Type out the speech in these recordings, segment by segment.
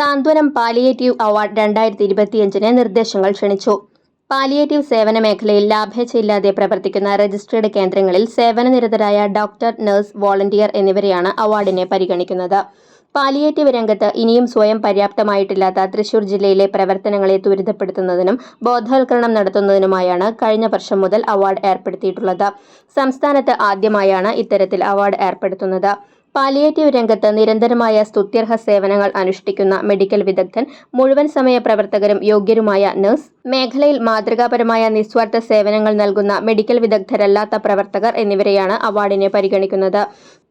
സാന്ത്വനം palliative award രണ്ടായിരത്തി ഇരുപത്തിയഞ്ചിന് നിർദ്ദേശങ്ങൾ ക്ഷണിച്ചു. പാലിയേറ്റീവ് സേവന മേഖലയിൽ ലാഭേച്ഛയില്ലാതെ പ്രവർത്തിക്കുന്ന രജിസ്റ്റേർഡ് കേന്ദ്രങ്ങളിൽ സേവനനിരതരായ ഡോക്ടർ നഴ്സ് വോളണ്ടിയർ എന്നിവരെയാണ് അവാർഡിനെ പരിഗണിക്കുന്നത്. പാലിയേറ്റീവ് രംഗത്ത് ഇനിയും സ്വയം പര്യാപ്തമായിട്ടില്ലാത്ത തൃശൂർ ജില്ലയിലെ പ്രവർത്തനങ്ങളെ ത്വരിതപ്പെടുത്തുന്നതിനും ബോധവൽക്കരണം നടത്തുന്നതിനുമായാണ് കഴിഞ്ഞ വർഷം മുതൽ അവാർഡ് ഏർപ്പെടുത്തിയിട്ടുള്ളത്. സംസ്ഥാനത്ത് ആദ്യമായാണ് ഇത്തരത്തിൽ അവാർഡ് ഏർപ്പെടുത്തുന്നത്. പാലിയേറ്റീവ് രംഗത്ത് നിരന്തരമായ സ്തുത്യർഹ സേവനങ്ങൾ അനുഷ്ഠിക്കുന്ന മെഡിക്കൽ വിദഗ്ധൻ മുഴുവൻ സമയ പ്രവർത്തകരും യോഗ്യരുമായ നഴ്സ് മേഖലയിൽ മാതൃകാപരമായ നിസ്വാർത്ഥ സേവനങ്ങൾ നൽകുന്ന മെഡിക്കൽ വിദഗ്ധരല്ലാത്ത പ്രവർത്തകർ എന്നിവരെയാണ് അവാർഡിനെ പരിഗണിക്കുന്നത്.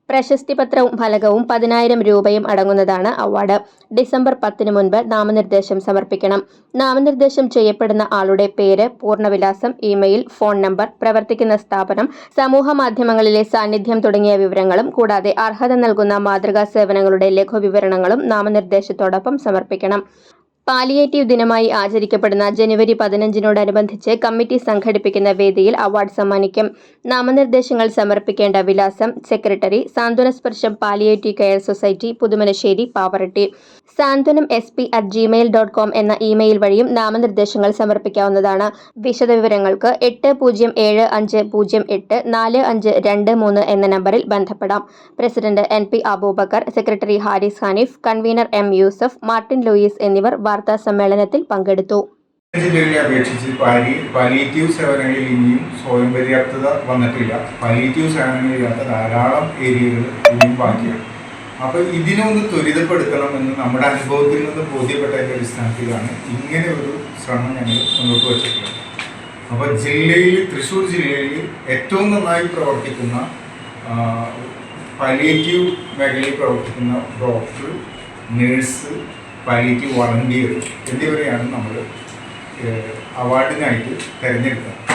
പ്രശസ്തിപത്രവും ഫലകവും പതിനായിരം രൂപയും അടങ്ങുന്നതാണ് അവാർഡ്. ഡിസംബർ പത്തിന് മുൻപ് നാമനിർദ്ദേശം സമർപ്പിക്കണം. നാമനിർദ്ദേശം ചെയ്യപ്പെടുന്ന ആളുടെ പേര് പൂർണവിലാസം ഇമെയിൽ ഫോൺ നമ്പർ പ്രവർത്തിക്കുന്ന സ്ഥാപനം സമൂഹ മാധ്യമങ്ങളിലെ സാന്നിധ്യം തുടങ്ങിയ വിവരങ്ങളും കൂടാതെ അർഹത നൽകുന്ന മാതൃകാ സേവനങ്ങളുടെ ലഘുവിവരണങ്ങളും നാമനിർദ്ദേശത്തോടൊപ്പം സമർപ്പിക്കണം. പാലിയേറ്റീവ് ദിനമായി ആചരിക്കപ്പെടുന്ന ജനുവരി പതിനഞ്ചിനോടനുബന്ധിച്ച് കമ്മിറ്റി സംഘടിപ്പിക്കുന്ന വേദിയിൽ അവാർഡ് സമ്മാനിക്കും. നാമനിർദ്ദേശങ്ങൾ സമർപ്പിക്കേണ്ട വിലാസം secretary സാന്ത്വനസ്പർശം palliative care society Puthumanassery Pavaratti. Santhwanam s p at Gmail dot com എന്ന ഇമെയിൽ വഴിയും നാമനിർദ്ദേശങ്ങൾ സമർപ്പിക്കാവുന്നതാണ്. വിശദവിവരങ്ങൾക്ക് എട്ട് പൂജ്യം ഏഴ് അഞ്ച് പൂജ്യം എട്ട് നാല് അഞ്ച് രണ്ട് മൂന്ന് എന്ന നമ്പറിൽ ബന്ധപ്പെടാം. President N P Aboobacker secretary Haris Haneef convener M Yusuf Martin Louis എന്നിവർ വാർത്താ സമ്മേളനത്തിൽ പങ്കെടുത്തു. അപേക്ഷിച്ച് പാലി പാലിയേറ്റീവ് സേവനങ്ങളിൽ ഇനിയും സ്വയം പര്യാപ്തത വന്നിട്ടില്ല. പാലിയേറ്റീവ് സേവനങ്ങളില്ലാത്ത ധാരാളം ഏരിയകൾ ഇനിയും ബാക്കിയാണ് അപ്പോൾ ഇതിനൊന്ന് ത്വരിതപ്പെടുത്തണം എന്ന് നമ്മുടെ അനുഭവത്തിൽ നിന്ന് ബോധ്യപ്പെട്ടതിന്റെ അടിസ്ഥാനത്തിലാണ് ഇങ്ങനെ ഒരു ശ്രമം ഞങ്ങൾ മുന്നോട്ട് വച്ചിട്ടുള്ളത്. അപ്പോൾ ജില്ലയിൽ തൃശ്ശൂർ ജില്ലയിൽ ഏറ്റവും നന്നായി പ്രവർത്തിക്കുന്ന പാലിയേറ്റീവ് മേഖലയിൽ പ്രവർത്തിക്കുന്ന ഡോക്ടർ നേഴ്സ് പാലിയേറ്റീവ് വളണ്ടിയർ എന്നിവരെയാണ് നമ്മൾ അവാർഡിനായിട്ട് തിരഞ്ഞെടുക്കുന്നത്.